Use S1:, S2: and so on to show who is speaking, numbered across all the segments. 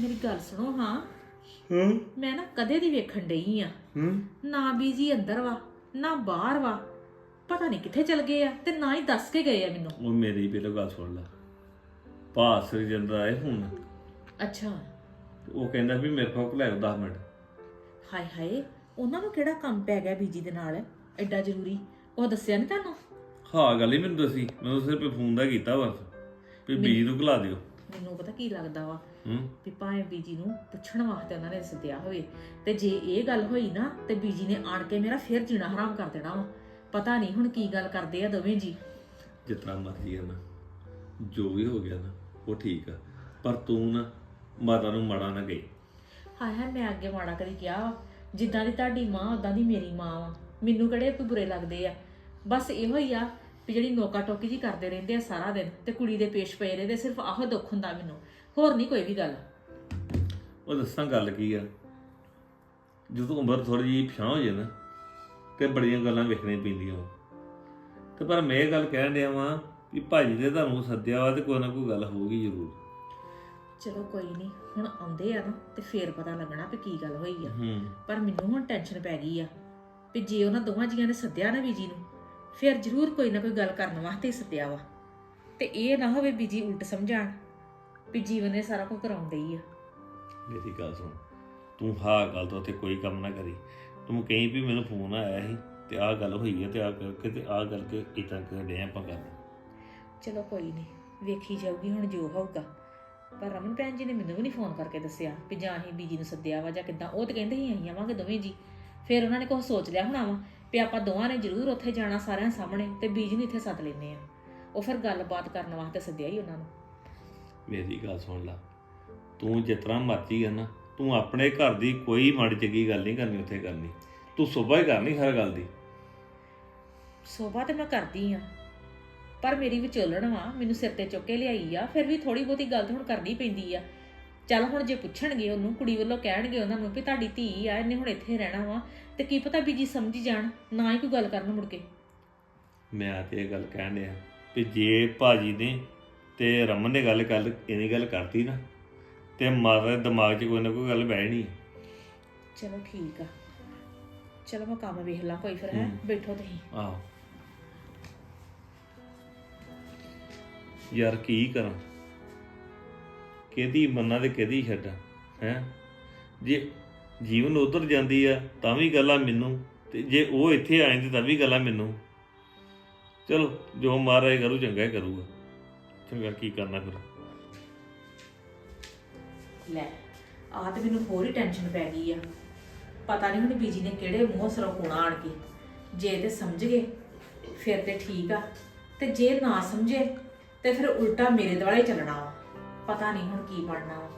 S1: ਮੇਰੀ ਗੱਲ ਸੁਣੋ ਹਾਂ।
S2: ਹੂੰ।
S1: ਮੈਂ ਨਾ ਕਦੇ ਦੀ ਵੇਖਣ ਡਈ ਆ।
S2: ਹੂੰ।
S1: ਨਾ ਬੀਜੀ ਅੰਦਰ ਵਾ ਨਾ ਬਾਹਰ ਵਾ। ਪਤਾ ਨਹੀਂ ਕਿੱਥੇ ਚਲ ਗਏ ਆ ਤੇ ਨਾ ਹੀ ਦੱਸ ਕੇ ਗਏ ਆ ਮੈਨੂੰ।
S2: ਉਹ ਮੇਰੀ ਪਹਿਲਾਂ ਗੱਲ ਸੁਣ ਲੈ। ਭਾਸ ਜਾਂਦਾ ਹੈ ਹੁਣ।
S1: ਅੱਛਾ।
S2: ਉਹ ਕਹਿੰਦਾ ਵੀ ਮੇਰੇ ਕੋਲ ਲੈ 10 ਮਿੰਟ।
S1: ਹਾਏ ਹਾਏ ਉਹਨਾਂ ਨੂੰ ਕਿਹੜਾ ਕੰਮ ਪੈ ਗਿਆ ਬੀਜੀ ਦੇ ਨਾਲ? ਐਡਾ ਜ਼ਰੂਰੀ। ਉਹ ਦੱਸਿਆ ਨਹੀਂ ਤੁਹਾਨੂੰ?
S2: ਹਾਂ ਗੱਲ ਹੀ ਮੈਨੂੰ ਦੱਸੀ। ਮੈਨੂੰ ਸਿਰਫ ਫੋਨ ਦਾ ਕੀਤਾ ਬਸ ਵੀ ਬੀਜੀ ਨੂੰ ਘਲਾ ਦਿਓ।
S1: ਮੈਨੂੰ ਪਤਾ ਕੀ ਲੱਗਦਾ ਵਾ।
S2: ਹੂੰ।
S1: ਵੀ ਭਾਵੇਂ ਬੀਜੀ ਨੂੰ ਪੁੱਛਣ ਵਾਸਤੇ ਉਹਨਾਂ ਨੇ ਸੱਦਿਆ ਹੋਵੇ। ਤੇ ਜੇ ਇਹ ਗੱਲ ਹੋਈ ਨਾ ਤੇ ਬੀਜੀ ਨੇ ਆਣ ਕੇ ਮੇਰਾ ਫੇਰ ਜੀਣਾ ਹਰਾਮ ਕਰ ਦੇਣਾ ਵਾ। ਪਤਾ ਨਹੀਂ ਹੁਣ ਕੀ ਗੱਲ ਕਰਦੇ ਆ ਦੋਵੇਂ ਜੀ।
S2: ਜਿਤਨਾ ਮਰਜ਼ੀ ਹੈ ਨਾ। ਜੋ ਵੀ ਹੋ ਗਿਆ ਨਾ ਉਹ ਠੀਕ ਆ। ਪਰ ਤੂੰ ਨਾ ਮਾਤਾ ਨੂੰ ਮਾੜਾ ਨਾ ਗਈ
S1: ਹਾਏ ਹਾਏ ਮੈਂ ਅੱਗੇ ਮਾੜਾ ਕਦੀ ਕਿਹਾ ਵਾ। ਜਿੱਦਾਂ ਦੀ ਤੁਹਾਡੀ ਮਾਂ ਉਦਾਂ ਦੀ ਮੇਰੀ ਮਾਂ ਵਾ। ਮੈਨੂੰ ਕਿਹੜੇ ਕੋਈ ਬੁਰੇ ਲੱਗਦੇ ਆ? ਬਸ ਇਹੋ ਹੀ ਆ ਵੀ ਜਿਹੜੀ ਨੋਕਾ ਟੋਕੀ ਜੀ ਕਰਦੇ ਰਹਿੰਦੇ ਆ ਸਾਰਾ ਦਿਨ ਤੇ ਕੁੜੀ ਦੇ ਪੇਸ਼ ਪਏ ਰਹਿੰਦੇ ਸਿਰਫ ਆਹੋ ਦੁੱਖ ਹੁੰਦਾ ਮੈਨੂੰ। ਹੋਰ ਨਹੀਂ ਕੋਈ ਵੀ ਗੱਲ।
S2: ਉਹ ਦੱਸਾਂ ਗੱਲ ਕੀ ਆ। ਜਦੋਂ ਉਮਰ ਥੋੜੀ ਜਿਹੀ ਪਿਛਾਂ ਹੋ ਜੇ ਨਾ ਤੇ ਬੜੀਆਂ ਗੱਲਾਂ ਵੇਖਣੀਆਂ ਪੈਂਦੀਆਂ ਵਾ। ਤੇ ਪਰ ਮੈਂ ਇਹ ਗੱਲ ਕਹਿਣ ਡਿਆ ਵਾਂ ਵੀ ਭਾਜੀ ਨੇ ਤੁਹਾਨੂੰ ਸੱਦਿਆ ਵਾ ਤੇ ਕੋਈ ਨਾ ਕੋਈ ਗੱਲ ਹੋਊਗੀ ਜ਼ਰੂਰ।
S1: ਚਲੋ ਕੋਈ ਨਹੀਂ ਹੁਣ ਆਉਂਦੇ ਆ ਨਾ ਤੇ ਫੇਰ ਪਤਾ ਲੱਗਣਾ ਵੀ ਕੀ ਗੱਲ ਹੋਈ ਆ।
S2: ਹੂੰ।
S1: ਪਰ ਮੈਨੂੰ ਹੁਣ ਟੈਨਸ਼ਨ ਪੈ ਗਈ ਆ ਵੀ ਜੇ ਉਹਨਾਂ ਦੋਵਾਂ ਜੀਆਂ ਨੇ ਸੱਦਿਆ ਨਾ ਬੀਜੀ ਨੂੰ ਫਿਰ ਜ਼ਰੂਰ ਕੋਈ ਨਾ ਕੋਈ ਗੱਲ ਕਰਨ ਵਾਸਤੇ ਹੀ ਸੱਦਿਆ ਵਾ। ਤੇ ਇਹ ਨਾ ਹੋਵੇ ਬੀਜੀ ਉਲਟ ਸਮਝਾਣ। ਵੀ ਜੀਵਨ ਨੇ ਸਾਰਾ ਕੁਝ ਕਰਾਉਣ ਡਈ ਆ।
S2: ਮੇਰੀ ਗੱਲ ਸੁਣ ਤੂੰ ਹਾਂ ਗੱਲ ਤੋਂ ਤੇ ਕੋਈ ਕੰਮ ਨਾ ਕਰੀ। ਤੂੰ ਕਹੀਂ ਵੀ ਮੈਨੂੰ ਫੋਨ ਆਇਆ ਸੀ ਤੇ ਆਹ ਗੱਲ ਹੋਈ ਹੈ ਤੇ ਆਹ ਕਰਕੇ ਤੇ ਆਹ ਗੱਲ ਕੇ ਇਤਾਂ ਕਰ ਰਹੇ ਆਪਾਂ ਕਰਨ
S1: ਚਲੋ ਕੋਈ ਨਹੀਂ ਵੇਖੀ ਜਾਊਗੀ ਹੁਣ ਜੋ ਹੋਊਗਾ। ਪਰ ਰਮਨ ਭੈਣ ਜੀ ਨੇ ਮੈਨੂੰ ਵੀ ਨਹੀਂ ਫੋਨ ਕਰਕੇ ਦੱਸਿਆ ਵੀ ਜਾਂ ਅਸੀਂ ਬੀਜੀ ਨੂੰ ਸੱਦਿਆ ਵਾ ਜਾਂ ਕਿੱਦਾਂ। ਉਹ ਤਾਂ ਕਹਿੰਦੇ ਹੀ ਆਈਆਂ ਵਾਂਗੇ ਦੋਵੇਂ ਜੀ। ਫਿਰ ਉਹਨਾਂ ਨੇ ਕੁਝ ਸੋਚ ਲਿਆ ਹੋਣਾ ਵਾ ਵੀ ਆਪਾਂ ਦੋਵਾਂ ਨੇ ਜ਼ਰੂਰ ਉੱਥੇ ਜਾਣਾ ਸਾਰਿਆਂ ਸਾਹਮਣੇ ਤੇ ਬੀਜੀ ਨੂੰ ਇੱਥੇ ਸੱਦ ਲੈਨੇ ਆ। ਉਹ ਫਿਰ ਗੱਲਬਾਤ ਕਰਨ ਵਾਸਤੇ ਸੱਦਿਆ ਹੀ ਉਹਨਾਂ ਨੂੰ।
S2: ਮੇਰੀ ਗੱਲ ਸੁਣ ਲੈ। ਤੂੰ ਤਰ੍ਹਾਂ ਮਰਜ਼ੀ ਹੈ ਨਾ ਤੂੰ ਆਪਣੇ ਘਰ ਦੀ ਕੋਈ ਮਾੜੀ ਚੰਗੀ ਗੱਲ ਨਹੀਂ ਕਰਨੀ ਉੱਥੇ ਕਰਨੀ। ਤੂੰ ਸੁਬਾਹ ਹੀ ਕਰਨੀ ਹਰ ਗੱਲ ਦੀ।
S1: ਸੋਭਾ ਤੇ ਮੈਂ ਕਰਦੀ ਆ ਪਰ ਮੇਰੀ ਵਿਚੋਲਣ ਵਾ ਮੈਨੂੰ ਸਿਰ ਤੇ ਚੁੱਕ ਕੇ ਲਿਆਈ ਆ ਫਿਰ ਵੀ ਥੋੜੀ ਬਹੁਤੀ ਗੱਲ ਤਾਂ ਹੁਣ ਕਰਨੀ ਪੈਂਦੀ ਆ। ਚੱਲ ਹੁਣ ਜੇ ਪੁੱਛਣਗੇ ਉਹਨੂੰ ਕੁੜੀ ਵੱਲੋਂ ਕਹਿਣਗੇ ਉਹਨਾਂ ਨੂੰ ਵੀ ਤੁਹਾਡੀ ਧੀ ਆ ਇਹਨੇ ਹੁਣ ਇੱਥੇ ਰਹਿਣਾ ਵਾ ਤੇ ਕੀ ਪਤਾ ਬੀਜੀ ਸਮਝੀ ਜਾਣ ਨਾ ਹੀ ਕੋਈ ਗੱਲ ਕਰਨ ਮੁੜ ਕੇ।
S2: ਮੈਂ ਤੇ ਇਹ ਗੱਲ ਕਹਿਣ ਡਿਆ ਵੀ ਜੇ ਭਾਜੀ ਨੇ ਤੇ ਰਮਨ ਨੇ ਗੱਲ ਕਰ ਇਹਨੇ ਗੱਲ ਕਰਤੀ ਨਾ ਤੇ ਮਾਤਾ ਦੇ ਦਿਮਾਗ 'ਚ ਕੋਈ ਨਾ ਕੋਈ ਗੱਲ ਬਹਿਣੀ।
S1: ਚਲੋ ਠੀਕ ਆ। ਚਲੋ ਮੈਂ ਕੰਮ ਵੇਖ ਲਾਂ ਕੋਈ ਫਿਰ ਹੈ। ਬੈਠੋ ਤੁਸੀਂ।
S2: ਆਹੋ। ਯਾਰ ਕੀ ਕਰਾਂ? ਕਿਹਦੀ ਮੰਨਾਂ ਤੇ ਕਿਹਦੀ ਛੱਡਾਂ ਹੈ? ਜੇ ਜੀਵਨ ਉਧਰ ਜਾਂਦੀ ਆ ਤਾਂ ਵੀ ਗੱਲਾਂ ਮੈਨੂੰ ਤੇ ਜੇ ਉਹ ਇੱਥੇ ਆ ਜਾਂਦੀ ਤਾਂ ਵੀ ਗੱਲਾਂ ਮੈਨੂੰ। ਚਲੋ ਜੋ ਮਹਾਰਾਜ ਕਰੂ ਚੰਗਾ ਹੀ ਕਰੂਗਾ। ਚੰਗਾ ਕੀ ਕਰਨਾ ਫਿਰ?
S1: ਲੈ, ਆਹ ਤੇ ਮੈਨੂੰ ਹੋਰ ਹੀ ਟੈਨਸ਼ਨ ਪੈ ਗਈ ਆ। ਪਤਾ ਨਹੀਂ ਹੁਣ ਬੀਜੀ ਨੇ ਕਿਹੜੇ ਮੂੰਹ ਸਰੋਂ ਕੋਣਾ ਆਣ ਕੇ। ਜੇ ਤੇ ਸਮਝ ਗਏ, ਫਿਰ ਤੇ ਠੀਕ ਆ। ਤੇ ਜੇ ਨਾ ਸਮਝੇ, ਤੇ ਫਿਰ ਉਲਟਾ ਮੇਰੇ ਦੁਆਲੇ ਚੱਲਣਾ ਵਾ। ਪਤਾ ਨਹੀਂ ਹੁਣ ਕੀ ਬਣਨਾ ਵਾ।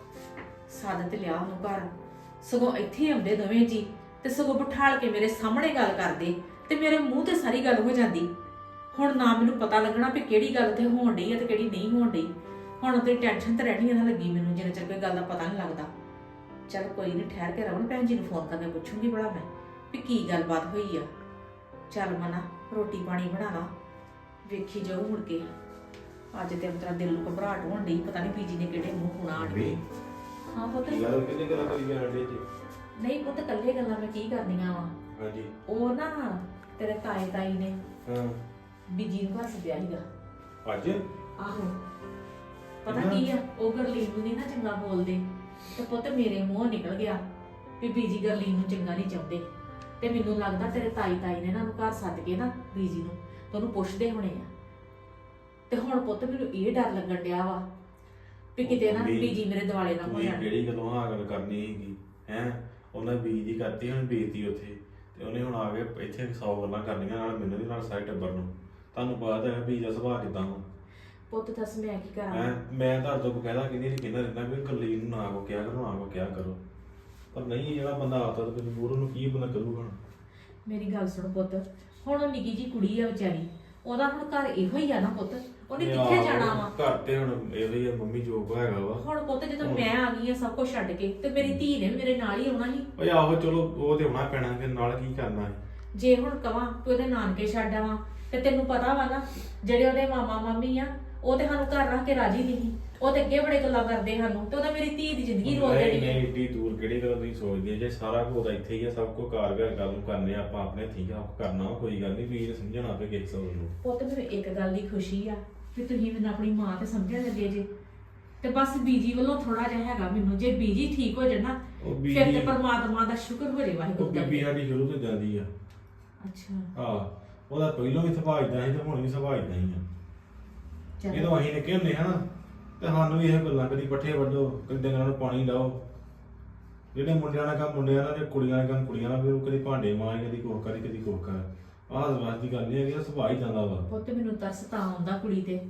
S1: ਸਾਦਤ ਤੇ ਲਿਆ ਉਹਨੂੰ ਘਰ। ਸਗੋਂ ਇੱਥੇ ਆਉਂਦੇ ਦੋਵੇਂ ਜੀ, ਤੇ ਸਗੋਂ ਬਿਠਾਲ ਕੇ ਮੇਰੇ ਸਾਹਮਣੇ ਗੱਲ ਕਰਦੇ, ਤੇ ਮੇਰੇ ਮੂੰਹ ਤੇ ਸਾਰੀ ਗੱਲ ਹੋ ਜਾਂਦੀ। ਹੁਣ ਨਾ ਮੈਨੂੰ ਪਤਾ ਲੱਗਣਾ ਵੀ ਕਿਹੜੀ ਗੱਲ ਤੇ ਹੋਣ ਡਈ ਆ ਤੇ ਕਿਹੜੀ ਨਹੀਂ ਹੋਣ ਡਈ। ਹੁਣ ਤੇ ਟੈਨਸ਼ਨ ਤਾਂ ਰਹਿਣੀ ਨਾ ਲੱਗੀ ਮੈਨੂੰ ਜਿੰਨਾ ਚਿਰ ਕੋਈ ਗੱਲ ਦਾ ਪਤਾ ਨਹੀਂ ਲੱਗਦਾ। ਚਲ ਕੋਈ ਨਹੀਂ ਠਹਿਰ ਕੇ ਰਵਣ ਭੈਣ ਜੀ ਨੂੰ ਫੋਨ ਕਰਕੇ ਪੁੱਛੂੰਗੀ ਬੜਾ ਮੈਂ ਵੀ ਕੀ ਗੱਲਬਾਤ ਹੋਈ ਆ। ਚੱਲ ਮਨਾ ਰੋਟੀ ਪਾਣੀ ਬਣਾ ਲਾ ਵੇਖੀ ਜਾਊ ਮੁੜ ਕੇ। ਅੱਜ ਤੇ ਤੇਰਾ ਦਿਲ ਨੂੰ ਘਬਰਾਹਟ ਹੋਣ ਡਈ ਪਤਾ ਨਹੀਂ ਬੀਜੀ ਨੇ ਕਿਹੜੇ ਮੂੰਹ ਹੋਣਾ ਆਣ ਕੇ। ਹਾਂ ਪੁੱਤ।
S3: ਯਾਰ ਕਿੰਨੇ ਗੱਲਾਂ ਕਰੀ ਜਾਣ ਡੇ ਜੀ?
S1: ਨਹੀਂ ਪੁੱਤ ਕੱਲੇ ਗੱਲਾਂ ਮੈਂ ਕੀ ਕਰਨੀਆਂ ਵਾ?
S3: ਹਾਂਜੀ।
S1: ਉਹ ਨਾ ਤੇਰੇ ਤਾਏ ਤਾਈ ਨੇ
S3: ਹਾਂ।
S1: ਬੀਜੀ ਨੂੰ ਘਰ ਸੱਦਿਆ ਸੀਗਾ।
S3: ਅੱਜ?
S1: ਆਹੋ। ਪਤਾ ਕੀ ਆ? ਉਹ ਗਰਲੀਨ ਨੂੰ ਨਹੀਂ ਨਾ ਚੰਗਾ ਬੋਲਦੇ। ਤੇ ਪੁੱਤ ਮੇਰੇ ਮੂੰਹੋਂ ਨਿਕਲ ਗਿਆ ਵੀ ਬੀਜੀ ਗਰਲੀਨ ਨੂੰ ਚੰਗਾ ਨਹੀਂ ਚਾਹੁੰਦੇ। ਤੇ ਮੈਨੂੰ ਲੱਗਦਾ ਤੇਰੇ ਤਾਈ ਤਾਈ ਨੇ ਨਾ ਉਹਨੂੰ ਘਰ ਸੱਦ ਕੇ ਨਾ ਬੀਜੀ ਨੂੰ ਤੇ ਉਹਨੂੰ ਪੁੱਛਦੇ ਹੋਣੇ ਆ। ਤੇ ਹੁਣ ਪੁੱਤ ਮੈਨੂੰ ਇਹ ਡਰ ਲੱਗਣ ਡਿਆ ਵਾ ਵੀ ਕਿਤੇ ਨਾ ਬੀਜੀ ਮੇਰੇ ਦਿਵਾਲੇ ਨਾ ਹੋ
S3: ਤੁਸੀਂ
S1: ਜਾਣ।
S3: ਕਿਹੜੀ ਗੱਲੋਂ ਆ ਗੱਲ ਕਰਨੀ ਹੈਗੀ ਹੈ? ਉਹਨਾਂ ਬੀਜ ਦੀ ਕਰਤੀ ਹੁਣ ਬੀਜਤੀ ਉੱਥੇ ਤੇ ਉਹਨੇ ਹੁਣ ਆ ਕੇ ਇੱਥੇ 100 ਗੱਲਾਂ ਕਰਨੀਆਂ ਨਾਲ ਮੈਨੂੰ ਵੀ ਨਾਲ ਸਾਰੇ ਟੱਬਰ ਨੂੰ। ਤੁਹਾਨੂੰ ਪਤਾ ਤਾਂ ਹੈ ਬੀਜ ਦਾ ਸੁਭਾਅ ਕਿਦਾਂ ਹੋ
S1: ਪੁੱਤ ਦੱਸ ਮੈਂ ਕੀ ਕਰਾਂ?
S3: ਹੈ ਮੈਂ ਤਾਂ ਤੋਂ ਬਕਾਇਦਾ ਕਿੰਨੀ ਨਹੀਂ ਕਹਿੰਦਾ ਰਹਿੰਦਾ ਵੀ ਕੱਲੀ ਨੂੰ ਨਾ ਕੋ ਕਿਹਾ ਕਰੋ ਨਾ ਕੋ ਕਿਹਾ ਕਰੋ। ਪਰ ਨਹੀਂ ਜਿਹੜਾ ਬੰਦਾ ਆਤਾ ਤਾਂ ਮਜਬੂਰ ਉਹਨੂੰ ਕੀ ਬੰਦਾ ਕਰੂਗਾ?
S1: ਮੇਰੀ ਗੱਲ ਸੁਣ ਪੁੱਤ ਹੁਣ ਉਹ ਨਿੱਕੀ ਜੀ ਕੁੜੀ ਆ ਵਿਚਾਰੀ ਉਹਦਾ ਹੁਣ ਘਰ ਇਹੋ ਹੀ ਆ ਨਾ ਪੁੱਤ ਉਹਨੇ ਕਿੱਥੇ ਜਾਣਾ ਵਾ?
S3: ਘਰ ਤੇ ਹੁਣ ਇਹੋ ਹੀ ਆ ਮੰਮੀ ਜੋਗ ਹੈਗਾ ਵਾ।
S1: ਹੁਣ ਪੁੱਤ ਜਦੋਂ ਮੈਂ ਆ ਗਈ ਆ ਸਭ ਕੁਝ ਛੱਡ ਕੇ ਤੇ ਮੇਰੀ ਧੀ ਨੇ ਵੀ ਮੇਰੇ ਨਾਲ ਹੀ ਆਉਣਾ ਸੀ।
S3: ਓਏ ਆਹੋ ਚਲੋ ਉਹ ਤੇ ਹੋਣਾ ਪੈਣਾ ਫਿਰ ਨਾਲ ਕੀ ਕਰਨਾ ਹੈ
S1: ਜੇ ਹੁਣ ਕਵਾਂ ਕਿ ਉਹਦੇ ਨਾਨਕੇ ਛੱਡ ਆਵਾਂ ਤੇ ਤੈਨੂੰ ਪਤਾ ਵਾ ਨਾ ਜਿਹੜੇ ਉਹਦੇ ਮਾਮਾ ਮਾਮੀ ਆ
S4: ਉਹ ਤੇ ਸਾਨੂੰ ਘਰ ਰੱਖ ਕੇ ਰਾਜੀ ਨਹੀਂ ਸੀ। ਉਹ ਤੇ ਅੱਗੇ ਬੜੇ ਗੱਲਾਂ ਕਰਦੇ ਸਾਨੂੰ ਤੇ ਉਹਦਾ ਮੇਰੀ ਧੀ ਦੀ ਜ਼ਿੰਦਗੀ ਰੋਲ
S3: ਨਹੀਂ
S4: ਦੇਣੀ।
S3: ਨਹੀਂ ਏਡੀ ਦੂਰ ਕਿਹੜੀ ਗੱਲ ਤੁਸੀਂ ਸੋਚਦੇ ਜੇ ਸਾਰਾ ਕੁਝ ਤਾਂ ਇੱਥੇ ਹੀ ਆ ਸਭ ਕੁਝ ਕਾਰ ਵਿਹਾਰ ਕਰ ਨੂੰ ਕਰਨੇ ਆ, ਆਪਾਂ ਆਪਣੇ ਠੀਕ ਆ ਕਰਨਾ ਵਾ, ਕੋਈ ਗੱਲ ਨਹੀਂ ਵੀਰ ਸਮਝਣਾ ਆਪੇ ਕਿਸੇ ਸੋਚ ਨੂੰ।
S4: ਉਹ ਤੇ ਮੈਨੂੰ ਇੱਕ ਗੱਲ ਦੀ ਖੁਸ਼ੀ ਆ ਕਿ ਤੁਸੀਂ ਮੈਨੂੰ ਆਪਣੀ ਮਾਂ ਤੇ ਸਮਝਣ ਲੱਗੇ ਜੇ। ਤੇ ਬਸ ਬੀਜੀ ਵੱਲੋਂ ਥੋੜਾ ਜਿਹਾ ਹੈਗਾ ਮੈਨੂੰ ਜੇ ਬੀਜੀ ਠੀਕ ਹੋ ਜਾਣਾ
S3: ਉਹ
S4: ਫਿਰ ਤੇ
S3: ਬੀਜੀ
S4: ਪਰਮਾਤਮਾ ਦਾ ਸ਼ੁਕਰ ਹੋ ਜੇ
S3: ਉਹ
S4: ਵਾਹਿਗੁਰੂ ਦਾ।
S3: ਬੀਬੀ ਸਾਡੀ ਸ਼ੁਰੂ ਤੋਂ ਜਾਂਦੀ ਆ।
S4: ਅੱਛਾ।
S3: ਆ ਉਹਦਾ ਪਹਿਲਾਂ ਵੀ ਸੁਭਾਅ ਇਦਾਂ ਸੀ ਤੇ ਹੁਣ ਵੀ ਸੁਭਾਅ ਇਦਾਂ ਹੀ ਆ।
S4: ਚਲੋ।
S3: ਜਦੋਂ ਅਸੀਂ ਨਿੱਕੇ ਹੁੰਦੇ ਹਾਂ ਤੇ ਸਾਨੂੰ ਵੀ ਇਹ ਗੱਲਾਂ ਕਦੀ ਪੱਠੇ ਵੱਢੋ ਕਦੀ ਡੰਗਰਾਂ ਨੂੰ ਪਾਣੀ ਲਾਓ। ਜਿਹੜੇ ਮੁੰਡਿਆਂ ਦਾ ਕੰਮ ਮੁੰਡਿਆਂ ਦਾ ਤੇ ਕੁੜੀਆਂ ਦਾ ਕੰਮ ਕੁੜੀਆਂ ਦਾ ਫਿਰ ਉਹ ਕਦੀ ਭਾਂਡੇ ਮਾਂ ਕਦੀ ਕੋਹ ਕਰੀ ਕਦੀ ਕੋਹ ਕਰ ਆਹ ਸਵਾਸ ਦੀ ਗੱਲ ਨਹੀਂ ਹੈ ਕਿ ਇਹਦਾ ਸੁਭਾਅ ਹੀ ਜਾਂਦਾ ਵਾ।
S4: ਪੁੱਤ ਮੈਨੂੰ ਤਰਸ ਤਾਂ ਆਉਂਦਾ ਕੁੜੀ ਤੇ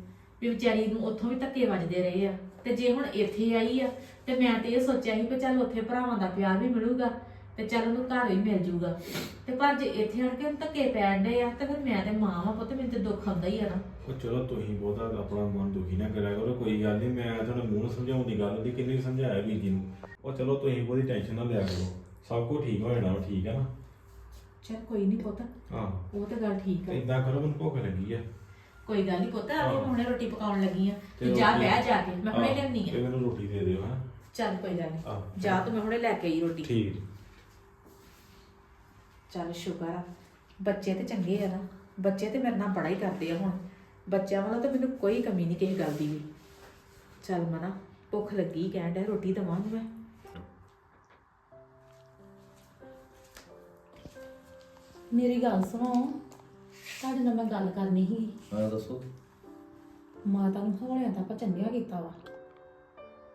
S4: ਵੀ ਵਿਚਾਰੀ ਨੂੰ ਉੱਥੋਂ ਵੀ ਧੱਕੇ ਵੱਜਦੇ ਰਹੇ ਆ। ਤੇ ਜੇ ਹੁਣ ਇੱਥੇ ਆਈ ਆ ਤੇ ਮੈਂ ਤੇ ਇਹ ਸੋਚਿਆ ਸੀ ਕਿ ਚੱਲ ਉੱਥੇ ਭਰਾਵਾਂ ਦਾ ਪਿਆਰ ਵੀ ਮਿਲੂਗਾ। ਤੇ ਚੱਲ ਉਹਨੂੰ ਘਰ ਵੀ ਮਿਲ ਜੂਗਾ। ਤੇ ਪਰ ਜੇ ਇੱਥੇ ਆਣ ਕੇ ਉਹਨੂੰ ਧੱਕੇ ਪੈਣ ਡੇ ਆ ਤੇ ਫਿਰ ਮੈਂ ਤੇ ਮਾਂ ਵਾਂ ਪੁੱਤ ਮੈਨੂੰ ਤੇ ਦੁੱਖ ਆਉਂਦਾ ਹੀ ਆ ਨਾ।
S3: ਉਹ ਚਲੋ ਤੁਸੀਂ ਬਹੁਤਾ ਆਪਣਾ ਮਨ ਦੁਖੀ ਨਾ ਕਰਿਆ ਕਰੋ ਕੋਈ ਗੱਲ ਨਹੀਂ ਮੈਂ ਤੁਹਾਨੂੰ ਮੂੰਹ ਸਮਝਾਉਣ ਦੀ ਗੱਲ ਨਹੀਂ ਕਿੰਨੀ ਸਮਝਾਇਆ ਵੀਰ ਜੀ ਨੂੰ। ਉਹ ਚਲੋ ਤੁਸੀਂ ਬਹੁਤੀ ਟੈਨਸ਼ਨ ਨਾ ਲਿਆ ਕਰੋ ਸਭ ਕੁਝ ਠੀਕ ਹੋ ਜਾਣਾ ਵਾ, ਠੀਕ ਹੈ ਨਾ?
S4: ਚੱਲ ਕੋਈ ਨਹੀਂ ਪੁੱਤ
S3: ਹਾਂ।
S4: ਉਹ ਤੇ ਗੱਲ ਠੀਕ ਆ।
S3: ਇਦਾਂ ਕਰੋ ਮੈਨੂੰ ਭੁੱਖ ਲੱਗੀ ਆ।
S4: ਕੋਈ ਗੱਲ ਨਹੀਂ ਪੁੱਤ ਆ
S3: ਹਾਂ।
S4: ਮੈਂ ਹੁਣੇ ਰੋਟੀ ਪਕਾਉਣ ਲੱਗੀ ਆ।
S3: ਤੇ
S4: ਜਾ ਬਹਿ ਜਾ ਕੇ ਮੈਂ ਹੁਣੇ
S3: ਹਾਂ,
S4: ਲਿਆਉਣੀ
S3: ਤੇ
S4: ਆ
S3: ਮੈਨੂੰ ਰੋਟੀ ਦੇ ਦਿਓ ਹਾਂ।
S4: ਚੱਲ ਕੋਈ ਗੱਲ ਨਹੀਂ
S3: ਆਹ।
S4: ਜਾ ਤੂੰ ਮੈਂ ਹੁਣੇ ਲੈ ਕੇ ਆਈ ਰੋਟੀ।
S3: ਠੀਕ।
S4: ਚੱਲ ਸ਼ੁਕਰ ਆ। ਬੱਚੇ ਤੇ ਚੰਗੇ ਆ ਨਾ। ਬੱਚੇ ਤੇ ਮੇਰੇ ਨਾਲ ਬੜਾ ਹੀ ਕਰਦੇ ਆ ਹੁਣ। ਬੱਚਿਆਂ ਵੱਲੋਂ ਤਾਂ ਮੈਨੂੰ ਕੋਈ ਕਮੀ ਨਹੀਂ ਕਿਸੇ ਗੱਲ ਦੀ ਵੀ। ਚੱਲ ਮਨਾ ਭੁੱਖ ਲੱਗੀ ਕਹਿਣ ਡਿਆ ਰੋਟੀ ਦਵਾਂਗੀ ਮੈਂ। ਮੇਰੀ ਗੱਲ ਸੁਣੋ ਤੁਹਾਡੇ ਨਾਲ ਮੈਂ ਗੱਲ ਕਰਨੀ ਸੀ।
S5: ਹਾਂ ਦੱਸੋ।
S4: ਮਾਤਾ ਨੂੰ ਹੌਲਿਆਂ ਤਾਂ ਆਪਾਂ ਚੰਗਿਆ ਕੀਤਾ ਵਾ।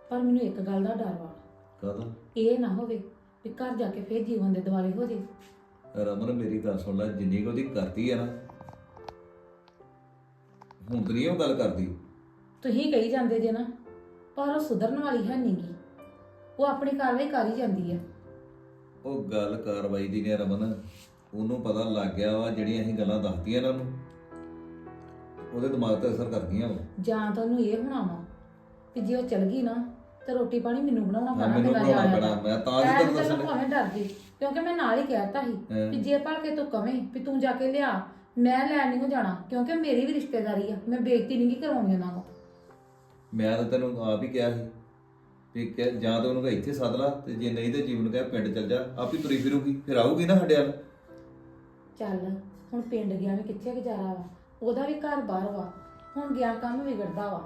S4: ਪਰ ਮੈਨੂੰ ਇੱਕ ਗੱਲ ਦਾ ਡਰ ਵਾ।
S5: ਕਾਹਦਾ?
S4: ਇਹ ਨਾ ਹੋਵੇ ਵੀ ਘਰ ਜਾ ਕੇ ਫੇਰ ਜੀਵਨ ਦੇ ਦੁਆਲੇ ਹੋ ਜੇ।
S5: ਰਮਨ ਮੇਰੀ ਗੱਲ ਸੁਣ ਲੈ ਜਿੰਨੀ ਕੁ ਉਹਦੀ ਕਰਦੀ ਆ ਨਾ ਹੁਣ ਤੇ ਨਹੀਂ ਉਹ ਗੱਲ ਕਰਦੀ।
S4: ਤੁਸੀਂ ਕਹੀ ਜਾਂਦੇ ਜੇ ਨਾ ਪਰ ਉਹ ਸੁਧਰਨ ਵਾਲੀ ਹੈ ਨਹੀਂਗੀ ਉਹ ਆਪਣੀ ਕਾਰਵਾਈ ਕਰ ਹੀ ਜਾਂਦੀ ਆ।
S5: ਉਹ ਗੱਲ ਕਾਰਵਾਈ ਦੀ ਨੇ ਰਮਨ ਉਹਨੂੰ ਪਤਾ ਲੱਗ ਗਿਆ ਵਾ ਜਿਹੜੀਆਂ ਅਸੀਂ ਗੱਲਾਂ ਦੱਸਦੀਆਂ ਨਾ। ਉਹਨੂੰ ਉਹਦੇ ਦਿਮਾਗ ਤੇ ਅਸਰ ਕਰਦੀਆਂ ਵਾ।
S4: ਜਾਂ ਤਾਂ ਉਹਨੂੰ ਇਹ ਹੋਣਾ ਵਾ ਕਿ ਜੇ ਉਹ ਚਲ ਗਈ ਨਾ ਤੇ ਰੋਟੀ ਪਾਣੀ ਮੈਨੂੰ ਬਣਾਉਣਾ
S5: ਹਾਂ,
S4: ਪੈਣਾ
S5: ਮੈਨੂੰ ਬਣਾਉਣਾ। ਮੈਂ ਤਾਂ
S4: ਐ
S5: ਜੀ
S4: ਤਾਂ
S5: ਤੈਨੂੰ
S4: ਚਲੋ
S5: ਦੱਸਣ
S4: ਭਾਵੇਂ ਡਰ ਕਿਉਂਕਿ ਮੈਂ ਨਾਲ ਹੀ ਕਹਿਤਾ ਸੀ
S5: ਹਾਂ।
S4: ਕਿ ਜੇ ਭਲਕੇ ਤੂੰ ਕਵੇਂ ਵੀ ਤੂੰ ਜਾ ਕੇ ਲਿਆ ਮੈਂ ਲੈਣ ਨਹੀਂ ਜਾਣਾ ਕਿਉਂਕਿ ਮੇਰੀ ਵੀ ਰਿਸ਼ਤੇਦਾਰੀ ਆ ਮੈਂ ਬੇਇੱਜ਼ਤੀ ਨਹੀਂ ਕਰਾਉਣੀ ਉਹਨਾਂ ਕੋਲ।
S5: ਮੈਂ ਤਾਂ ਤੈਨੂੰ ਆਪ ਹੀ ਕਿਹਾ ਸੀ ਵੀ ਕਿ ਜਾਂ ਤਾਂ ਉਹਨੂੰ ਕਹ ਇੱਥੇ ਸੱਦ ਲਾ ਤੇ ਜੇ ਨਹੀਂ ਤੇ ਜੀਵਨ ਕਹਿ ਪਿੰਡ ਚੱਲ ਜਾ ਆਪ ਹੀ ਤੁਰੀ ਫਿਰੂਗੀ ਫਿਰ ਆਊਗੀ ਨਾ ਸਾਡੇ ਵੱਲ।
S4: ਚੱਲ ਹੁਣ ਪਿੰਡ ਗਿਆ ਵੀ ਕਿੱਥੇ ਗੁਜ਼ਾਰਾ ਵਾ? ਉਹਦਾ ਵੀ ਘਰ ਬਾਹਰ ਵਾ ਹੁਣ ਗਿਆ ਕੰਮ ਵਿਗੜਦਾ ਵਾ।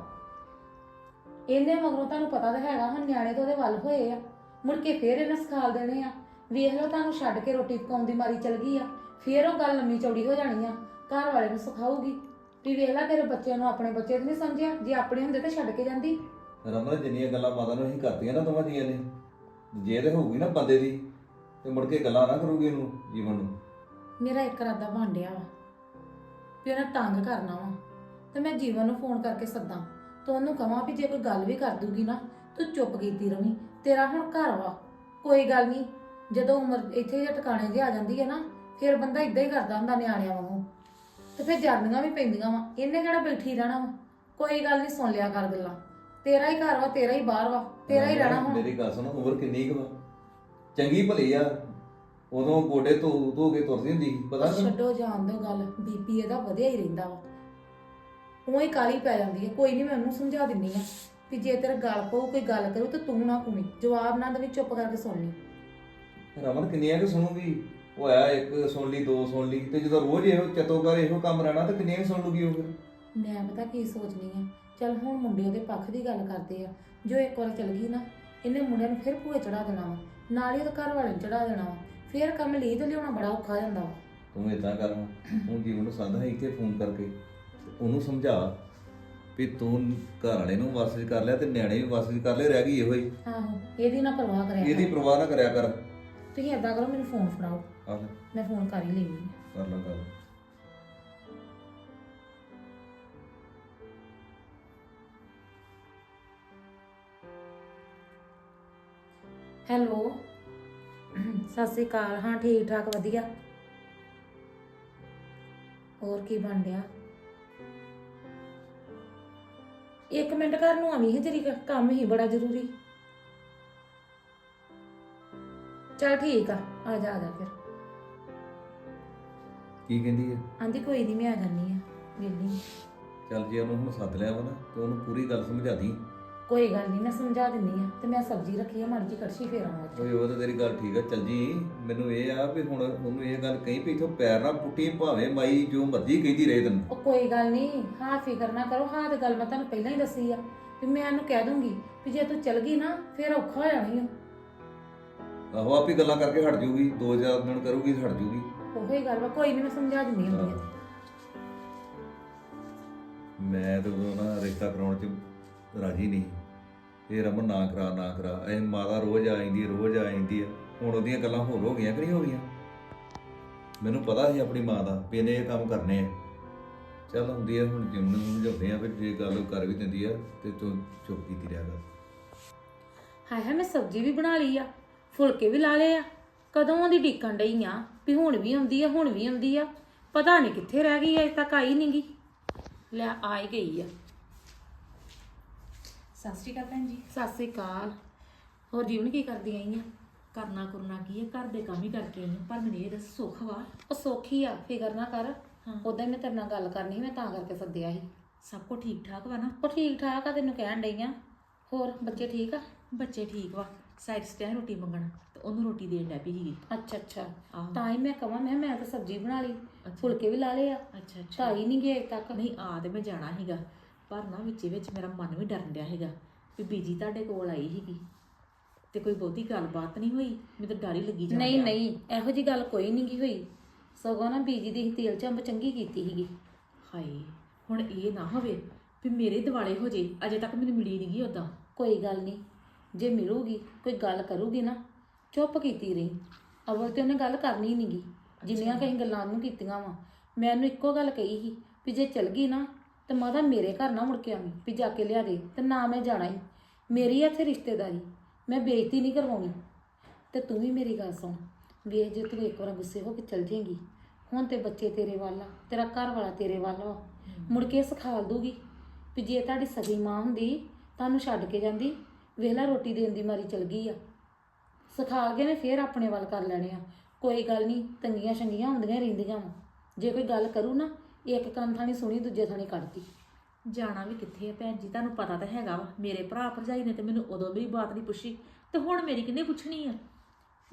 S4: ਇਹਨੇ ਮਗਰੋਂ ਤੁਹਾਨੂੰ ਪਤਾ ਤਾਂ ਹੈਗਾ ਹੁਣ ਨਿਆਣੇ ਤਾਂ ਉਹਦੇ ਵੱਲ ਹੋਏ ਆ ਮੁੜ ਕੇ ਫੇਰ ਇਹਨੇ ਸਿਖਾਲ ਦੇਣੇ ਆ। ਵੇਖ ਲਓ ਤੁਹਾਨੂੰ ਛੱਡ ਕੇ ਰੋਟੀ ਪਕਾਉਣ ਦੀ ਮਾਰੀ ਚਲ ਗਈ ਆ। ਫੇਰ ਉਹ ਗੱਲ ਲੰਮੀ ਚੌੜੀ ਹੋ ਜਾਣੀ ਆ। ਘਰ ਵਾਲੇ ਨੂੰ ਸਿਖਾਊਗੀ। ਵੀ ਵੇਖ ਲੈ ਤੇਰੇ ਬੱਚਿਆਂ ਨੂੰ ਆਪਣੇ ਬੱਚੇ ਨਹੀਂ ਸਮਝਿਆ। ਜੇ ਆਪਣੇ ਹੁੰਦੇ ਤਾਂ ਛੱਡ ਕੇ ਜਾਂਦੀ।
S5: ਰਮਨ ਜਿੰਨੀਆਂ ਗੱਲਾਂ ਮਾਤਾ ਨੂੰ ਅਸੀਂ ਕਰਤੀਆਂ ਨਾ ਦੋਵਾਂ ਜੀਆਂ ਨੇ ਜੇ ਤੇ ਹੋਊਗੀ ਨਾ ਬੰਦੇ ਦੀ ਤੇ ਮੁੜ ਕੇ ਗੱਲਾਂ ਨਾ ਕਰੂਗੀ ਇਹਨੂੰ ਜੀਵਨ ਨੂੰ।
S4: ਮੇਰਾ ਇੱਕ ਰਾਦਾ ਬਣ ਡਿਆ ਵਾ ਵੀ ਉਹਨੇ ਤੰਗ ਕਰਨਾ ਵਾ ਤੇ ਮੈਂ ਜੀਵਨ ਨੂੰ ਫੋਨ ਕਰਕੇ ਸੱਦਾਂ। ਤੇ ਉਹਨੂੰ ਕਹਾਂ ਵੀ ਜੇ ਕੋਈ ਗੱਲ ਵੀ ਕਰ ਦੂਗੀ ਨਾ ਤੂੰ ਚੁੱਪ ਕੀਤੀ ਰਵੀਂ ਤੇਰਾ ਹੁਣ ਘਰ ਵਾ ਕੋਈ ਗੱਲ ਨਹੀਂ। ਜਦੋਂ ਉਮਰ ਇੱਥੇ ਜੇ ਟਿਕਾਣੇ 'ਤੇ ਆ ਜਾਂਦੀ ਹੈ ਨਾ ਫਿਰ ਬੰਦਾ ਇਦਾਂ ਹੀ ਕਰਦਾ ਹੁੰਦਾ ਨਿਆਣਿਆਂ ਵਾਂਗੂ। ਤੇ ਫਿਰ ਜਰਨੀਆਂ ਵੀ ਪੈਂਦੀਆਂ ਵਾ। ਇਹਨੇ ਕਿਹੜਾ ਬੈਠੀ ਰਹਿਣਾ ਵਾ? ਕੋਈ ਗੱਲ ਨਹੀਂ ਸੁਣ ਲਿਆ ਕਰ ਗੱਲਾਂ। ਤੇਰਾ ਹੀ ਘਰ ਵਾ ਤੇਰਾ ਹੀ ਬਾਹਰ ਵਾ ਤੇਰਾ ਹੀ ਰਹਿਣਾ ਹੁਣ।
S5: ਮੇਰੀ ਗੱਲ ਸੁਣ ਉਮਰ ਕਿੰਨੀ ਕੁ ਵਾ? ਚੰਗੀ ਭਲੀ ਆ। ਉਦੋਂ ਗੋਡੇ ਧੋ ਧੋ ਕੇ ਤੁਰਦੀ ਹੁੰਦੀ ਸੀ ਪਤਾ ਤੈਨੂੰ
S4: ਛੱਡੋ ਜਾਣ ਦਿਓ ਗੱਲ। ਬੀਪੀ ਇਹਦਾ ਵਧਿਆ ਹੀ ਰਹਿੰਦਾ ਵਾ। ਉਹ ਹੀ ਕਾਲੀ ਪੈ ਜਾਂਦੀ ਹੈ ਕੋਈ ਨਹੀਂ ਮੈਂ ਉਹਨੂੰ ਸਮਝਾ ਦਿੰਨੀ ਆ ਵੀ ਜੇ ਤੇਰਾ ਗੱਲ ਪਊ ਕੋਈ ਗੱਲ ਕਰੂ ਤਾਂ ਤੂੰ ਨਾ ਕੁਮੀ ਜਵਾਬ ਨਾ ਦੇਵੀਂ ਚੁੱਪ ਕਰਕੇ ਸੁਣ ਲਈ।
S5: ਰਮਨ ਕਿੰਨੀਆਂ ਕੁ ਸੁਣੂਗੀ? ਉਹ ਆ ਇੱਕ ਸੁਣ ਲਈ ਦੋ ਸੁਣ ਲਈ ਤੇ ਜਦੋਂ ਰੋਜ਼ ਇਹੋ ਚਤੋਗਰ ਇਹੋ ਕੰਮ ਰਹਿਣਾ ਤੇ ਕਿੰਨੀਆਂ ਕੁ ਸੁਣ ਲੂਗੀ ਉਹ ਫਿਰ?
S4: ਮੈਂ ਪਤਾ ਕੀ ਸੋਚਨੀ ਆ? ਚੱਲ ਹੁਣ ਮੁੰਡੇ ਉਹਦੇ ਪੱਖ ਦੀ ਗੱਲ ਕਰਦੇ ਆ। ਜੋ ਇੱਕ ਵਾਰ ਚਲ ਗਈ ਨਾ ਇਹਨੇ ਮੁੰਡਿਆਂ ਨੂੰ ਫਿਰ ਭੂਏ ਚੜਾ ਦੇਣਾ ਵਾ। ਨਾਲ ਹੀ ਉਹਦੇ ਘਰ ਵਾਲੇ ਨੂੰ ਚੜਾ ਦੇਣਾ ਵਾ। ਫਿਰ ਕੰਮ ਲਈ ਤੇ ਲਿਆਉਣਾ ਬੜਾ ਔਖਾ ਹੋ ਜਾਂਦਾ ਵਾ।
S5: ਤੂੰ ਇਦਾਂ ਕਰ ਹੁਣ। ਜੀਵਨ ਨੂੰ ਸੱਦ ਇੱਥੇ ਫੋਨ ਕਰਕੇ। ਤੇ ਉਹਨੂੰ ਸਮਝਾ ਵੀ ਤੂੰ ਘਰ ਵਾਲੇ ਨੂੰ ਵਸ ਵਿੱਚ ਕਰ ਲਿਆ ਤੇ ਨਿਆਣੇ ਵੀ ਵਸ ਵਿੱਚ ਕਰ ਲਏ ਰਹਿ ਗਈ ਇਹੋ ਹੀ।
S4: ਆਹੋ ਇਹਦੀ ਨਾ ਪਰਵਾਹ ਕਰਿਆ
S5: ਇਹਦੀ। ਪਰਵਾਹ ਨਾ ਕਰਿਆ ਕਰ।
S4: ਤੁਸੀਂ ਏਦਾਂ ਕਰੋ ਮੈਨੂੰ ਫੋਨ ਫੜਾਓ।
S5: ਆ ਲੈ,
S4: ਮੈਂ ਫੋਨ ਕਰ ਹੀ ਹਾਂ।
S5: ਕਰ ਲਾ ਕਰ
S4: ਹੈਲੋ। ਸਤਿ ਸ੍ਰੀ ਅਕਾਲ। ਹਾਂ ਠੀਕ ਠਾਕ ਵਧੀਆ। ਹੋਰ ਕੀ ਬਣ ਰਿਹਾ? ਇੱਕ ਮਿੰਟ ਘਰ ਨੂੰ ਆਵੀਂ ਹੈ ਜਰੀ ਕੰਮ ਹੀ ਬੜਾ ਜ਼ਰੂਰੀ। ਚਲ ਠੀਕ ਆ ਆ ਜਾ ਆ ਜਾ ਫਿਰ।
S5: ਕੀ ਕਹਿੰਦੀ ਹੈ
S4: ਆਂਦੀ ਕੋਈ ਨਹੀਂ ਮੈਂ ਆ ਜਾਨੀ ਆ ਵੇਲੀ।
S5: ਚੱਲ ਜੇ ਉਹਨੂੰ ਹੁਣ ਸੱਦ ਲਿਆ ਵਾ ਨਾ ਤੇ ਉਹਨੂੰ ਪੂਰੀ ਗੱਲ ਸਮਝਾ ਦੀ।
S4: ਕੋਈ ਗੱਲ ਨਹੀਂ ਮੈਂ ਸਮਝਾ ਦਿੰਨੀ ਆ ਤੇ ਮੈਂ ਸਬਜ਼ੀ ਰੱਖੀ ਆ ਮਾੜੀ ਜੀ ਕੜਛੀ ਫੇਰਾਂ ਅੱਜ
S5: ਓਏ ਉਹ ਤਾਂ ਤੇਰੀ ਗੱਲ ਠੀਕ ਆ ਚੱਲ ਜੀ ਮੈਨੂੰ ਇਹ ਆ ਵੀ ਹੁਣ ਉਹਨੂੰ ਇਹ ਗੱਲ ਕਹੀ ਵੀ ਇਥੋਂ ਪੈਰ ਨਾ ਪੁੱਟੀ ਭਾਵੇਂ ਮਾਈ ਜੋ ਮਰਜ਼ੀ ਕਹਿੰਦੀ ਰਹੇ ਤੈਨੂੰ।
S4: ਉਹ ਕੋਈ ਗੱਲ ਨਹੀਂ ਹਾਂ ਫਿਕਰ ਨਾ ਕਰੋ ਹਾਂ ਤੇ ਗੱਲ ਮੈਂ ਤੁਹਾਨੂੰ ਪਹਿਲਾਂ ਹੀ ਦੱਸੀ ਆ ਵੀ ਮੈਂ ਇਹਨੂੰ ਕਹਿ ਦੂੰਗੀ ਵੀ ਜੇ ਤੂੰ ਚਲ ਗਈ ਨਾ ਫਿਰ ਔਖਾ ਹੋ ਜਾਣੀ ਆ
S5: ਆਹੋ ਆਪੀ ਗੱਲਾਂ ਕਰਕੇ ਹਟ ਜੂਗੀ ਦੋ ਚਾਰ ਦਿਨ ਕਰੂਗੀ ਹਟ ਜੂਗੀ।
S4: ਉਹੋ ਹੀ ਗੱਲ ਵਾ ਕੋਈ ਨਹੀਂ ਮੈਂ ਸਮਝਾ ਦਿੰਨੀ ਹੁੰਦੀ
S5: ਮੈਂ ਤਾਂ ਉਦੋਂ ਨਾ ਰਿਸ਼ਤਾ ਕਰਾਉਣ ਚ ਰਾਜੀ ਨਹੀਂ ਇਹ ਰਮਨ ਨਾ ਕਰਾ ਨਾ ਕਰਾ। ਇਹ ਮਾਤਾ ਰੋਜ਼ ਆ ਜਾਂਦੀ ਰੋਜ਼ ਆ ਜਾਂਦੀ ਆ। ਹੁਣ ਉਹਦੀਆਂ ਗੱਲਾਂ ਹੋਰ ਹੋ ਗਈਆਂ ਕਿ ਨਹੀਂ ਹੋ ਗਈਆਂ? ਮੈਨੂੰ ਪਤਾ ਸੀ ਆਪਣੀ ਮਾਂ ਦਾ ਵੀ ਇਹਨੇ ਇਹ ਕੰਮ ਕਰਨੇ ਆ। ਚੱਲ ਹੁੰਦੀ ਆ ਹੁਣ ਜਿੰਨ ਨੂੰ ਸਮਝਾਉਂਦੇ ਆ ਵੀ ਜੇ ਗੱਲ ਕਰ ਵੀ ਦਿੰਦੀ ਆ ਤੇ ਤੂੰ ਚੁੱਪ ਕੀਤੀ ਰਹਿ ਕਰ
S4: ਹਾਏ ਹਾਏ ਮੈਂ ਸਬਜ਼ੀ ਵੀ ਬਣਾ ਲਈ ਆ। ਫੁਲਕੇ ਵੀ ਲਾ ਲਏ ਆ। ਕਦੋਂ ਦੀ ਡੀਕਣ ਡਈ ਆ? ਵੀ ਹੁਣ ਵੀ ਆਉਂਦੀ ਆ ਹੁਣ ਵੀ ਆਉਂਦੀ ਆ। ਪਤਾ ਨਹੀਂ ਕਿੱਥੇ ਰਹਿ ਗਈ ਅਜੇ ਤੱਕ ਆਈ ਨੀ ਗੀ। ਲੈ ਆ ਹੀ ਗਈ ਆ।
S1: ਸਤਿ ਸ਼੍ਰੀ ਅਕਾਲ ਭੈਣ ਜੀ।
S4: ਸਤਿ ਸ੍ਰੀ ਅਕਾਲ। ਹੋਰ ਜੀਵਨ ਕੀ ਕਰਦੀ ਆਈ ਆ?
S1: ਕਰਨਾ ਕਰਨਾ ਕੀ ਹੈ ਘਰ ਦੇ ਕੰਮ ਹੀ ਕਰਕੇ ਆਈ ਹਾਂ ਪਰ ਮੈਨੂੰ ਇਹ ਦੱਸ ਸੁੱਖ ਵਾ?
S4: ਉਹ ਸੌਖੀ ਆ ਫਿਕਰ ਨਾ ਕਰ।
S1: ਹਾਂ।
S4: ਉਦਾਂ ਹੀ ਮੈਂ ਤੇਰੇ ਨਾਲ ਗੱਲ ਕਰਨੀ ਸੀ ਮੈਂ ਤਾਂ ਕਰਕੇ ਸੱਦਿਆ ਸੀ।
S1: ਸਭ ਕੁਝ ਠੀਕ ਠਾਕ ਵਾ ਨਾ?
S4: ਉਹ ਠੀਕ ਠਾਕ ਆ ਤੈਨੂੰ ਕਹਿਣ ਡਈ ਆ। ਹੋਰ ਬੱਚੇ ਠੀਕ ਆ?
S1: ਬੱਚੇ ਠੀਕ ਵਾ। ਸਾਈਡ ਸਟੇ ਰੋਟੀ ਮੰਗਣ ਤੇ ਉਹਨੂੰ ਰੋਟੀ ਦੇਣ ਲੱਗ ਪਈ ਸੀਗੀ।
S4: ਅੱਛਾ ਅੱਛਾ।
S1: ਆਹੋ।
S4: ਤਾਂ ਹੀ ਮੈਂ ਕਹਾਂ ਮੈਂ ਮੈਂ ਤਾਂ ਸਬਜ਼ੀ ਬਣਾ ਲਈ। ਫੁਲਕੇ ਵੀ ਲਾ ਲਏ ਆ।
S1: ਅੱਛਾ ਅੱਛਾ।
S4: ਢਾਈ ਨਹੀਂ ਗਏ ਤੱਕ।
S1: ਨਹੀਂ ਆ ਤੇ ਮੈਂ ਜਾਣਾ ਸੀਗਾ ਪਰ ਨਾ ਵਿੱਚੇ ਵਿੱਚ ਮੇਰਾ ਮਨ ਵੀ ਡਰਨ ਡਿਆ ਹੈਗਾ ਵੀ ਬੀਜੀ ਤੁਹਾਡੇ ਕੋਲ ਆਈ ਸੀਗੀ। ਤੇ ਕੋਈ ਬਹੁਤੀ ਗੱਲਬਾਤ ਨਹੀਂ ਹੋਈ ਮੈਨੂੰ ਤਾਂ ਡਰ ਹੀ ਲੱਗੀ ਜਾਂਦਾ
S4: ਨਹੀਂ ਨਹੀਂ ਇਹੋ ਜੀ ਗੱਲ ਕੋਈ ਨਹੀਂ ਗੀ ਹੋਈ। ਸਗੋਂ ਨਾ ਬੀਜੀ ਦੀ ਤੇਲ ਚੰਬ ਚੰਗੀ ਕੀਤੀ ਸੀਗੀ।
S1: ਹਾਏ ਹੁਣ ਇਹ ਨਾ ਹੋਵੇ ਵੀ ਮੇਰੇ ਦਿਵਾਲੇ ਹੋ ਜੇ ਅਜੇ ਤੱਕ ਮੈਨੂੰ ਮਿਲੀ ਨਹੀਂ ਗਈ ਉਦਾਂ
S4: ਕੋਈ ਗੱਲ ਨਹੀਂ ਜੇ ਮਿਲੂਗੀ ਕੋਈ ਗੱਲ ਕਰੂਗੀ ਨਾ ਚੁੱਪ ਕੀਤੀ ਰਹੀ। ਅਵਲ ਤੇ ਉਹਨੇ ਗੱਲ ਕਰਨੀ ਨਹੀਂਗੀ। ਜਿੰਨੀਆਂ ਕਹੀਂ ਗੱਲਾਂ ਉਹਨੂੰ ਕੀਤੀਆਂ ਵਾ। ਮੈਂ ਉਹਨੂੰ ਇੱਕੋ ਗੱਲ ਕਹੀ ਸੀ ਵੀ ਜੇ ਚਲ ਗਈ ਨਾ ਤੇ ਮਾਤਾ ਮੇਰੇ ਘਰ ਨਾ ਮੁੜ ਕੇ ਆਵੀਂ ਵੀ ਜਾ ਕੇ ਲਿਆ ਦੇ ਤੇ ਨਾ ਮੈਂ ਜਾਣਾ ਹੀ ਮੇਰੀ ਆ ਇੱਥੇ ਰਿਸ਼ਤੇਦਾਰੀ ਮੈਂ ਬੇਇੱਜ਼ਤੀ ਨਹੀਂ ਕਰਵਾਉਣੀ। ਤੇ ਤੂੰ ਵੀ ਮੇਰੀ ਗੱਲ ਸੁਣ। ਵੇਖ ਜੇ ਤੂੰ ਇੱਕ ਵਾਰ ਗੁੱਸੇ ਹੋ ਕੇ ਚਲ ਜਾਏਂਗੀ। ਹੁਣ ਤੇ ਬੱਚੇ ਤੇਰੇ ਵੱਲ ਆ ਤੇਰਾ ਘਰ ਵਾਲਾ ਤੇਰੇ ਵੱਲ ਵਾ। ਮੁੜ ਕੇ ਸਿਖਾਲ ਦੂਗੀ ਵੀ ਜੇ ਤੁਹਾਡੀ ਸਗੀ ਮਾਂ ਹੁੰਦੀ ਤੁਹਾਨੂੰ ਛੱਡ ਕੇ ਜਾਂਦੀ ਵੇਲਾ ਰੋਟੀ ਦੇਣ ਦੀ ਮਾਰੀ ਚਲ ਗਈ ਆ। ਸਿਖਾਲ ਕੇ ਨੇ ਫੇਰ ਆਪਣੇ ਵੱਲ ਕਰ ਲੈਣੇ ਆ। ਕੋਈ ਗੱਲ ਨਹੀਂ ਤੰਗੀਆਂ ਸ਼ੰਗੀਆਂ ਹੁੰਦੀਆਂ ਰਹਿੰਦੀਆਂ ਵਾ। ਜੇ ਕੋਈ ਗੱਲ ਕਰੂ ਨਾ ਇੱਕ ਕੰਨ ਥਾਣੀ ਸੁਣੀ ਦੂਜੇ ਥਾਣੀ ਕੱਢਦੀ
S1: ਜਾਣਾ ਵੀ ਕਿੱਥੇ ਆ ਭੈਣ ਜੀ ਤੁਹਾਨੂੰ ਪਤਾ ਤਾਂ ਹੈਗਾ ਵਾ। ਮੇਰੇ ਭਰਾ ਭਰਜਾਈ ਨੇ ਤੇ ਮੈਨੂੰ ਉਦੋਂ ਵੀ ਬਾਤ ਨਹੀਂ ਪੁੱਛੀ ਤੇ ਹੁਣ ਮੇਰੀ ਕਿੰਨੇ ਪੁੱਛਣੀ ਆ?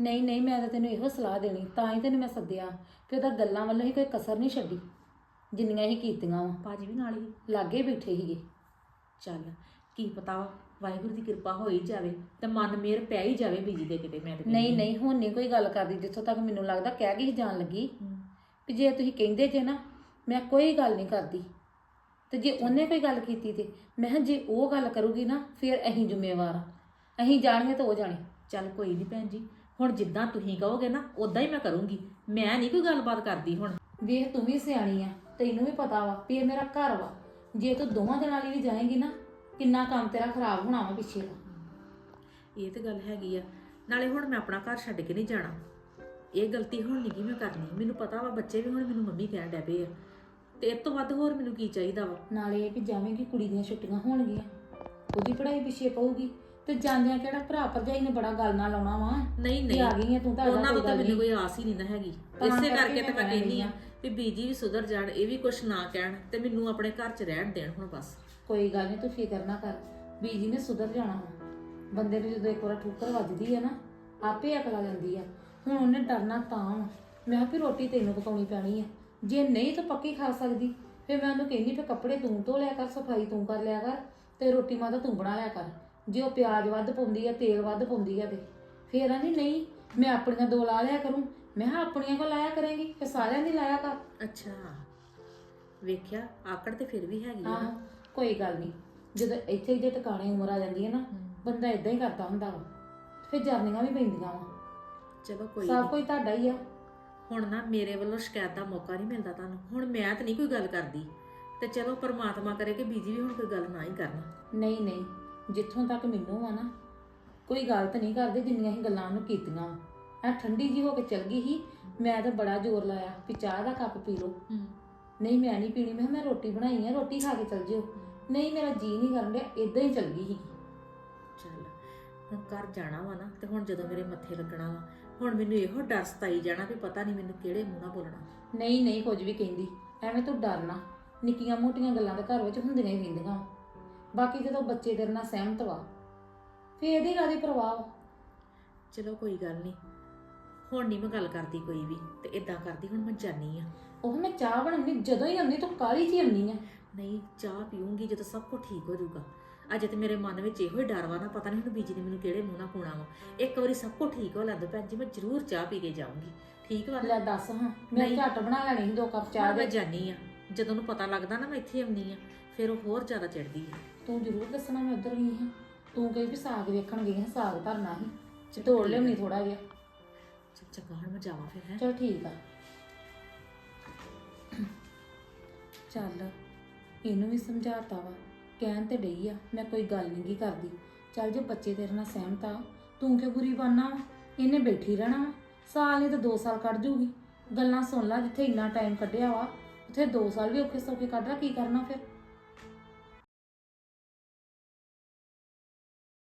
S4: ਨਹੀਂ ਨਹੀਂ ਮੈਂ ਤਾਂ ਤੈਨੂੰ ਇਹੋ ਸਲਾਹ ਦੇਣੀ ਤਾਂ ਹੀ ਤੈਨੂੰ ਮੈਂ ਸੱਦਿਆ ਕਿ ਉਹਦਾ ਗੱਲਾਂ ਵੱਲੋਂ ਹੀ ਕੋਈ ਕਸਰ ਨਹੀਂ ਛੱਡੀ। ਜਿੰਨੀਆਂ ਹੀ ਕੀਤੀਆਂ ਵਾ।
S1: ਭਾਜੀ ਵੀ ਨਾਲ ਹੀ।
S4: ਲਾਗੇ ਬੈਠੇ ਸੀਗੇ।
S1: ਚੱਲ ਕੀ ਪਤਾ ਵਾ ਵਾਹਿਗੁਰੂ ਦੀ ਕਿਰਪਾ ਹੋਈ ਜਾਵੇ ਤੇ ਮਨ ਮੇਰ ਪੈ ਹੀ ਜਾਵੇ ਬੀਜੀ ਦੇ ਕਿਤੇ ਮੈਂ ਤੇ
S4: ਨਹੀਂ ਨਹੀਂ ਹੁਣ ਨਹੀਂ ਕੋਈ ਗੱਲ ਕਰਦੀ ਜਿੱਥੋਂ ਤੱਕ ਮੈਨੂੰ ਲੱਗਦਾ ਕਹਿ ਗਈ ਜਾਣ ਲੱਗੀ। ਵੀ ਜੇ ਤੁਸੀਂ ਕਹਿੰਦੇ ਜੇ ਨਾ ਮੈਂ ਕੋਈ ਗੱਲ ਨਹੀਂ ਕਰਦੀ। ਤੇ ਜੇ ਉਹਨੇ ਕੋਈ ਗੱਲ ਕੀਤੀ ਤੇ ਮੈਂ ਕਿਹਾ ਜੇ ਉਹ ਗੱਲ ਕਰੂਗੀ ਨਾ ਫਿਰ ਅਸੀਂ ਜ਼ਿੰਮੇਵਾਰ ਆ। ਅਸੀਂ ਜਾਣਗੇ ਤਾਂ ਉਹ ਜਾਣੇ।
S1: ਚੱਲ ਕੋਈ ਨਹੀਂ ਭੈਣ ਜੀ ਹੁਣ ਜਿੱਦਾਂ ਤੁਸੀਂ ਕਹੋਗੇ ਨਾ ਉਦਾਂ ਹੀ ਮੈਂ ਕਰੂੰਗੀ। ਮੈਂ ਨਹੀਂ ਕੋਈ ਗੱਲਬਾਤ ਕਰਦੀ ਹੁਣ।
S4: ਵੇਖ ਤੂੰ ਵੀ ਸਿਆਣੀ ਆ ਤੈਨੂੰ ਵੀ ਪਤਾ ਵਾ ਵੀ ਇਹ ਮੇਰਾ ਘਰ ਵਾ। ਜੇ ਤੂੰ ਦੋਵਾਂ ਦਿਨਾਂ ਲਈ ਵੀ ਜਾਏਂਗੀ ਨਾ ਕਿੰਨਾ ਕੰਮ ਤੇਰਾ ਖਰਾਬ ਹੋਣਾ ਵਾ ਪਿੱਛੇ ਦਾ?
S1: ਇਹ ਤੇ ਗੱਲ ਹੈਗੀ ਆ। ਨਾਲੇ ਹੁਣ ਮੈਂ ਆਪਣਾ ਘਰ ਛੱਡ ਕੇ ਨਹੀਂ ਜਾਣਾ। ਇਹ ਗਲਤੀ ਹੁਣ ਨਹੀਂ ਕਿ ਮੈਂ ਕਰਨੀ। ਮੈਨੂੰ ਪਤਾ ਵਾ ਬੱਚੇ ਵੀ ਹੁਣ ਮੈਨੂੰ ਮੰਮੀ ਕਹਿਣ ਡੈ ਪਏ ਆ। ਤੇ ਇਸ ਤੋਂ ਵੱਧ ਹੋਰ ਮੈਨੂੰ ਕੀ ਚਾਹੀਦਾ ਵਾ?
S4: ਨਾਲੇ ਇਹ ਵੀ ਜਾਵੇਂਗੀ ਕੁੜੀ ਦੀਆਂ ਛੁੱਟੀਆਂ ਹੋਣਗੀਆਂ। ਉਹਦੀ ਪੜ੍ਹਾਈ ਪਿੱਛੇ ਪਊਗੀ। ਤੇ ਜਾਂਦਿਆਂ ਕਿਹੜਾ ਭਰਾ ਭਰਜਾਈ ਨੇ ਬੜਾ ਗੱਲ ਨਾਲ ਲਾਉਣਾ ਵਾ?
S1: ਨਹੀਂ ਨਹੀਂ
S4: ਆ ਗਈ ਆ ਤੂੰ ਤਾਂ
S1: ਉਹਨਾਂ
S4: ਕੋਈ
S1: ਤਾਂ
S4: ਗੱਲ
S1: ਮੈਨੂੰ
S4: ਨਹੀਂ।
S1: ਕੋਈ ਆਸ ਹੀ ਨਹੀਂ ਨਾ ਹੈਗੀ।
S4: ਤਾਂ
S1: ਇਸੇ
S4: ਕਰਕੇ
S1: ਕਰਕੇ ਤਾਂ
S4: ਮੈਂ
S1: ਮੈਂ ਕਹਿੰਦੀ
S4: ਕਹਿੰਦੀ
S1: ਆ
S4: ਆ।
S1: ਵੀ ਬੀਜੀ ਵੀ ਸੁਧਰ ਜਾਣ ਇਹ ਵੀ ਕੁਛ ਨਾ ਕਹਿਣ ਤੇ ਮੈਨੂੰ ਆਪਣੇ ਘਰ 'ਚ ਰਹਿਣ ਦੇਣ ਹੁਣ ਬਸ।
S4: ਕੋਈ ਗੱਲ ਨਹੀਂ ਤੂੰ ਫਿਕਰ ਨਾ ਕਰ। ਬੀਜੀ ਨੇ ਸੁਧਰ ਜਾਣਾ ਵਾ ਬੰਦੇ ਨੂੰ ਜਦੋਂ ਇੱਕ ਵਾਰ ਠੋਕਰ ਵੱਜਦੀ ਹੈ ਨਾ ਆਪੇ ਅਕਲ ਆ ਜਾਂਦੀ ਆ। ਹੁਣ ਉਹਨੇ ਡਰਨਾ ਤਾਂ। ਵਾ। ਮੈਂ ਕਿਹਾ ਵੀ ਰੋਟੀ ਤੈਨੂੰ ਪਕਾਉਣੀ ਪੈਣੀ ਆ। ਜੇ ਨਹੀਂ ਤਾਂ ਪੱਕੀ ਖਾ ਸਕਦੀ। ਫਿਰ ਮੈਂ ਉਹਨੂੰ ਕਹਿੰਦੀ ਵੀ ਕੱਪੜੇ ਤੂੰ ਧੋ ਲਿਆ ਕਰ ਸਫ਼ਾਈ ਤੂੰ ਕਰ ਲਿਆ ਕਰ ਤੇ ਰੋਟੀ ਮਾਂ ਤਾਂ ਤੂੰ ਬਣਾ ਲਿਆ ਕਰ। ਜੇ ਉਹ ਪਿਆਜ਼ ਵੱਧ ਪਾਉਂਦੀ ਆ ਤੇਲ ਵੱਧ ਪਾਉਂਦੀ ਆ ਤੇ। ਫੇਰ ਆਂਦੀ ਨਹੀਂ ਮੈਂ ਆਪਣੀਆਂ ਦੋ ਲਾ ਲਿਆ ਕਰੂੰ। ਮੈਂ ਕਿਹਾ ਆਪਣੀਆਂ ਕੋ ਲਾਇਆ ਕਰੇਂਗੀ? ਫਿਰ ਸਾਰਿਆਂ ਦੀ ਲਾਇਆ ਕਰ।
S1: ਅੱਛਾ। ਵੇਖਿਆ ਆਕੜ ਤੇ ਫਿਰ ਵੀ ਹੈਗੀ ਆ।
S4: ਹਾਂ। ਕੋਈ ਗੱਲ ਨਹੀਂ। ਜਦੋਂ ਇੱਥੇ ਜੇ ਟਿਕਾਣੇ ਉਮਰ ਆ ਜਾਂਦੀ ਹੈ ਨਾ ਬੰਦਾ ਇਦਾਂ ਹੀ ਕਰਦਾ ਹੁੰਦਾ ਵਾ। ਫਿਰ ਜਰਨੀਆਂ ਵੀ ਪੈਂਦੀਆਂ ਵਾ।
S1: ਚਲੋ ਕੋਈ
S4: ਸਭ
S1: ਨਹੀਂ।
S4: ਕੁਝ ਤੁਹਾਡਾ ਹੀ ਆ।
S1: ਹੁਣ ਨਾ ਮੇਰੇ ਵੱਲੋਂ ਸ਼ਿਕਾਇਤ ਦਾ ਮੌਕਾ ਨਹੀਂ ਮਿਲਦਾ ਤੁਹਾਨੂੰ। ਹੁਣ ਮੈਂ ਤਾਂ ਨਹੀਂ ਕੋਈ ਗੱਲ ਕਰਦੀ। ਤੇ ਚਲੋ ਪਰਮਾਤਮਾ ਕਰੇ ਕਿ ਬੀਜੀ ਵੀ ਹੁਣ ਕੋਈ ਗੱਲ ਨਾ ਹੀ ਕਰਨ।
S4: ਨਹੀਂ ਨਹੀਂ। ਜਿੱਥੋਂ ਤੱਕ ਮੈਨੂੰ ਆ ਨਾ ਕੋਈ ਗਲਤ ਨਹੀਂ ਕਰਦੇ ਜਿੰਨੀਆਂ ਹੀ ਗੱਲਾਂ ਉਹਨੂੰ ਕੀਤੀਆਂ। ਆ ਠੰਡੀ ਜੀ ਹੋ ਕੇ ਚਲ ਗਈ ਸੀ। ਮੈਂ ਤਾਂ ਬੜਾ ਜ਼ੋਰ ਲਾਇਆ ਵੀ ਚਾਹ ਦਾ ਕੱਪ ਪੀ ਲਓ। ਨਹੀਂ ਮੈਂ ਨਹੀਂ ਪੀਣੀ ਮੈਂ ਕਿਹਾ ਮੈਂ ਰੋਟੀ ਬਣਾਈ ਆ ਰੋਟੀ ਖਾ ਕੇ ਚਲ ਜਿਓ। ਨਹੀਂ ਮੇਰਾ ਜੀ ਨਹੀਂ ਕਰਨ ਡਿਆ ਇਦਾਂ ਹੀ ਚਲ ਗਈ ਸੀ।
S1: ਚੱਲ ਹੁਣ ਘਰ ਜਾਣਾ ਵਾ ਨਾ ਤੇ ਹੁਣ ਜਦੋਂ ਮੇਰੇ ਮੱਥੇ ਲੱਗਣਾ ਵਾ ਹੁਣ ਮੈਨੂੰ ਇਹੋ ਡਰ ਸਤਾਈ ਜਾਣਾ ਵੀ ਪਤਾ ਨਹੀਂ ਮੈਨੂੰ ਕਿਹੜੇ ਮੂੰਹ ਨਾਲ ਬੋਲਣਾ।
S4: ਨਹੀਂ ਨਹੀਂ ਕੁਝ ਵੀ ਕਹਿੰਦੀ ਐਵੇਂ ਤੂੰ ਡਰਨਾ ਨਿੱਕੀਆਂ ਮੋਟੀਆਂ ਗੱਲਾਂ ਤਾਂ ਘਰ ਵਿੱਚ ਹੁੰਦੀਆਂ ਹੀ ਰਹਿੰਦੀਆਂ ਵਾਂ। ਬਾਕੀ ਜਦੋਂ ਬੱਚੇ ਤੇਰੇ ਨਾਲ ਸਹਿਮਤ ਵਾ ਫੇਰ ਇਹਦੀ ਕਾਦੀ ਪ੍ਰਭਾਵ
S1: ਚਲੋ ਕੋਈ ਗੱਲ ਨਹੀਂ ਹੁਣ ਨਹੀਂ ਮੈਂ ਗੱਲ ਕਰਦੀ ਕੋਈ ਵੀ ਤੇ ਇਦਾਂ ਕਰਦੀ ਹੁਣ ਮੈਂ ਜਾਨੀ ਆ।
S4: ਉਹ ਮੈਂ ਚਾਹ ਬਣਾਉਣੀ ਜਦੋਂ ਹੀ ਆਉਂਦੀ ਤੂੰ ਕਾਲੀ ਜੀ ਆਉਂਦੀ ਆ।
S1: ਨਹੀਂ ਚਾਹ ਪੀਉਂਗੀ ਜਦੋਂ ਸਭ ਕੁਝ ਠੀਕ ਹੋ ਜਾਊਗਾ। ਅਜੇ ਤੇ ਮੇਰੇ ਮਨ ਵਿੱਚ ਇਹੋ ਹੀ ਡਰ ਵਾ ਨਾ ਪਤਾ ਨਹੀਂ ਹੁਣ ਬੀਜੀ ਨੇ ਮੈਨੂੰ ਕਿਹੜੇ ਮੂੰਹ ਨਾਲ ਕੋਣਾ ਵਾ। ਇੱਕ ਵਾਰੀ ਸਭ ਕੁਝ ਠੀਕ ਹੋ ਲੈਂਦਾ ਭੈਣ ਜੀ ਮੈਂ ਜ਼ਰੂਰ ਚਾਹ ਪੀ ਕੇ ਜਾਊਂਗੀ। ਠੀਕ ਵਾ ਨਾ?
S4: ਲੈ ਦੱਸ ਹਾਂ ਮੈਂ
S1: ਨਹੀਂ।
S4: ਝੱਟ ਬਣਾ ਲੈਣੀ ਸੀ ਦੋ ਕੱਪ ਚਾਹ
S1: ਮੈਂ
S4: ਦੇ।
S1: ਜਾਨੀ ਆ ਜਦੋਂ ਨੂੰ ਪਤਾ ਲੱਗਦਾ ਨਾ ਮੈਂ ਇੱਥੇ ਆਉਣੀ ਆ ਫਿਰ ਉਹ ਹੋਰ ਜ਼ਿਆਦਾ ਚੜਦੀ ਆ।
S4: ਤੂੰ ਜ਼ਰੂਰ ਦੱਸਣਾ ਮੈਂ ਉੱਧਰ ਗਈ ਹਾਂ। ਤੂੰ ਕਹੀ ਵੀ ਸਾਗ ਵੇਖਣ ਗਈ ਹਾਂ ਸਾਗ ਧਰਨਾ ਸੀ। ਤੋੜ ਲਿਆਉਣੀ ਥੋੜਾ ਜਿਹਾ।
S1: ਚੰਗਾ ਹੁਣ ਮੈਂ ਜਾਵਾਂ ਫਿਰ ਹੈ।
S4: ਚਲ ਠੀਕ ਆ। ਚੱਲ, ਇਹਨੂੰ ਵੀ ਸਮਝਾਤਾ ਵਾ। ਕਹਿਣ ਤੇ ਡਈ ਆ, ਮੈਂ ਕੋਈ ਗੱਲ ਨਹੀਂ ਕੀ ਕਰਦੀ। ਚੱਲ ਜੇ ਬੱਚੇ ਤੇਰੇ ਨਾਲ ਸਹਿਮਤ ਆ, ਤੂੰ ਕਿਉਂ ਬੁਰੀ ਬਣਨਾ ਵਾ? ਇਹਨੇ ਬੈਠੀ ਰਹਿਣਾ ਵਾ। ਸਾਲ ਨਹੀਂ ਤਾਂ 2 ਸਾਲ ਕੱਢ ਜੂਗੀ। ਗੱਲਾਂ ਸੁਣ ਲੈ ਜਿੱਥੇ ਇੰਨਾ ਟਾਈਮ ਕੱਢਿਆ ਵਾ, ਉੱਥੇ 2 ਸਾਲ ਵੀ ਔਖੇ ਸੌਖੇ ਕੱਢ ਲਾ, ਕੀ ਕਰਨਾ ਫਿਰ?